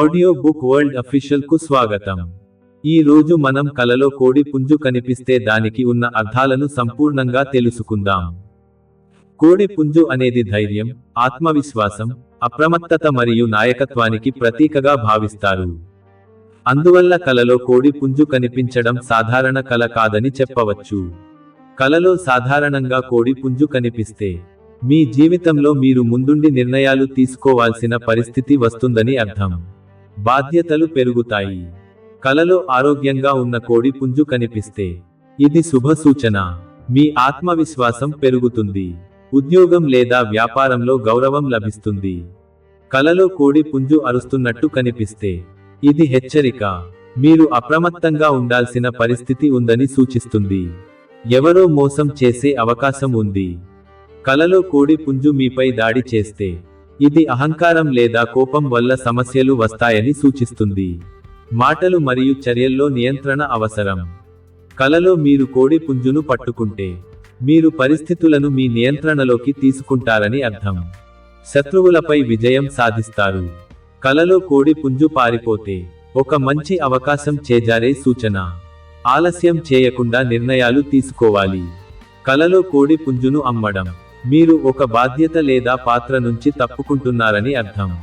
Audio book world అఫీషియల్కు స్వాగతం. ఈ రోజు మనం కలలో కోడి పుంజు కనిపిస్తే దానికి ఉన్న అర్థాలను సంపూర్ణంగా తెలుసుకుందాం. కోడి పుంజు అనేది ధైర్యం ఆత్మవిశ్వాసం అప్రమత్తత మరియు నాయకత్వానికి ప్రతీకగా భావిస్తారు. అందువల్ల కలలో కోడి పుంజు కనిపించడం సాధారణ కల కాదని చెప్పవచ్చు. కలలో సాధారణంగా కోడి పుంజు కనిపిస్తే మీ జీవితంలో మీరు ముందుండి నిర్ణయాలు తీసుకోవాల్సిన పరిస్థితి వస్తుందని అర్థం. బాధ్యతలు పెరుగుతాయి. కలలో ఆరోగ్యంగా ఉన్న కోడి పుంజు కనిపిస్తే ఇది శుభ సూచన. మీ ఆత్మవిశ్వాసం పెరుగుతుంది. ఉద్యోగం లేదా వ్యాపారంలో గౌరవం లభిస్తుంది. కలలో కోడి పుంజు అరుస్తున్నట్టు కనిపిస్తే ఇది హెచ్చరిక. మీరు అప్రమత్తంగా ఉండాల్సిన పరిస్థితి ఉందని సూచిస్తుంది. ఎవరో మోసం చేసే అవకాశం ఉంది. కలలో కోడి పుంజు మీపై దాడి చేస్తే ఇది అహంకారం లేదా కోపం వల్ల సమస్యలు వస్తాయని సూచిస్తుంది. మాటలు మరియు చర్యల్లో నియంత్రణ అవసరం. కలలో మీరు కోడి పుంజును పట్టుకుంటే మీరు పరిస్థితులను మీ నియంత్రణలోకి తీసుకుంటారని అర్థం. శత్రువులపై విజయం సాధిస్తారు. కలలో కోడి పుంజు పారిపోతే ఒక మంచి అవకాశం చేజారే సూచన. ఆలస్యం చేయకుండా నిర్ణయాలు తీసుకోవాలి. కలలో కోడి పుంజును అమ్మడం. మీరు ఒక బాధ్యత లేదా పాత్ర నుంచి తప్పుకుంటున్నారని అర్థం.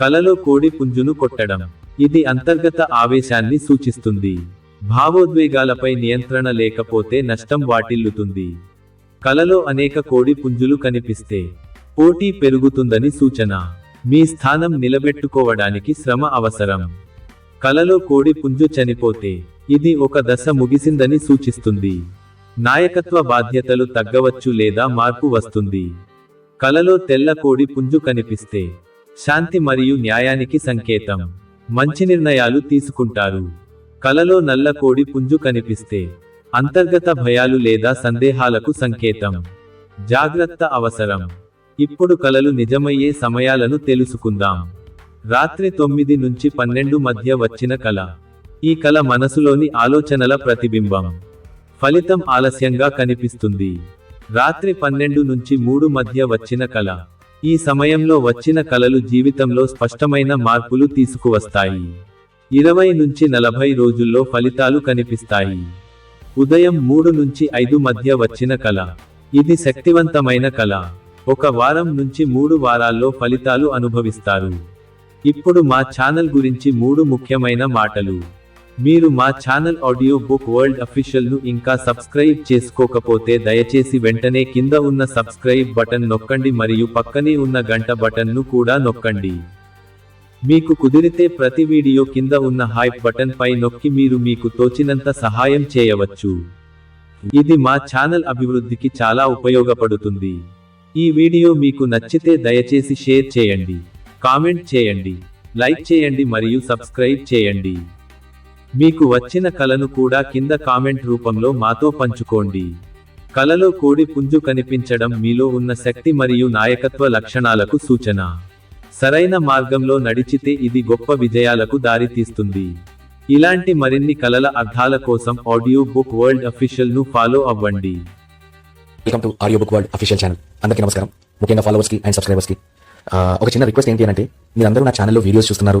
కలలో కోడి పుంజును కొట్టడం. ఇది అంతర్గత ఆవేశాన్ని సూచిస్తుంది. భావోద్వేగాలపై నియంత్రణ లేకపోతే నష్టం వాటిల్లుతుంది. కలలో అనేక కోడి పుంజులు కనిపిస్తే పోటీ పెరుగుతుందని సూచన. మీ స్థానం నిలబెట్టుకోవడానికి శ్రమ అవసరం. కలలో కోడి పుంజు చనిపోతే ఇది ఒక దశ ముగిసిందని సూచిస్తుంది. నాయకత్వ బాధ్యతలు తగ్గవచ్చు లేదా మార్పు వస్తుంది. కలలో తెల్ల కోడి పుంజు కనిపిస్తే శాంతి మరియు న్యాయానికి సంకేతం. మంచి నిర్ణయాలు తీసుకుంటారు. కలలో నల్ల కోడి పుంజు కనిపిస్తే అంతర్గత భయాలు లేదా సందేహాలకు సంకేతం. జాగ్రత్త అవసరం. ఇప్పుడు కలలు నిజమయ్యే సమయాలను తెలుసుకుందాం. రాత్రి తొమ్మిది నుంచి పన్నెండు మధ్య వచ్చిన కళ ఈ కళ మనసులోని ఆలోచనల ప్రతిబింబం. ఫలితం ఆలస్యంగా కనిపిస్తుంది. రాత్రి పన్నెండు నుంచి మూడు మధ్య వచ్చిన కళ. ఈ సమయంలో వచ్చిన కళలు జీవితంలో స్పష్టమైన మార్పులు తీసుకువస్తాయి. ఇరవై నుంచి నలభై రోజుల్లో ఫలితాలు కనిపిస్తాయి. ఉదయం మూడు నుంచి ఐదు మధ్య వచ్చిన కళ. ఇది శక్తివంతమైన కళ. ఒక వారం నుంచి మూడు వారాల్లో ఫలితాలు అనుభవిస్తారు. ఇప్పుడు మా ఛానల్ గురించి మూడు ముఖ్యమైన మాటలు. మీరు మా ఛానల్ ఆడియో బుక్ వరల్డ్ అఫీషియల్ను ఇంకా సబ్స్క్రైబ్ చేసుకోకపోతే దయచేసి వెంటనే కింద ఉన్న సబ్స్క్రైబ్ బటన్ నొక్కండి మరియు పక్కనే ఉన్న గంట బటన్ను కూడా నొక్కండి. మీకు కుదిరితే ప్రతి వీడియో కింద ఉన్న హైప్ బటన్ పై నొక్కి మీరు మీకు తోచినంత సహాయం చేయవచ్చు. ఇది మా ఛానల్ అభివృద్ధికి చాలా ఉపయోగపడుతుంది. ఈ వీడియో మీకు నచ్చితే దయచేసి షేర్ చేయండి. కామెంట్ చేయండి. లైక్ చేయండి మరియు సబ్స్క్రైబ్ చేయండి. మీకు వచ్చిన కలను కూడా కింద కామెంట్ రూపంలో మాతో పంచుకోండి. కలలో కోడి పుంజు కనిపించడం మీలో ఉన్న శక్తి మరియు నాయకత్వ లక్షణాలకు సూచన. సరైన మార్గంలో నడిచితే ఇది గొప్ప విజయాలకు దారితీస్తుంది. ఇలాంటి మరిన్ని కలల అర్థాల కోసం ఆడియో బుక్ వరల్డ్ అఫీషియల్ను ఫాలో అవ్వండి. Welcome to audio book world official channel అందరికీ నమస్కారం. ముఖ్యంగా ఫాలోవర్స్కి అండ్ సబ్స్క్రైబర్స్కి. ఒక చిన్న రిక్వెస్ట్ ఏంటి అంటే మీరందరూ నా ఛానల్లో వీడియోస్ చూస్తున్నారు.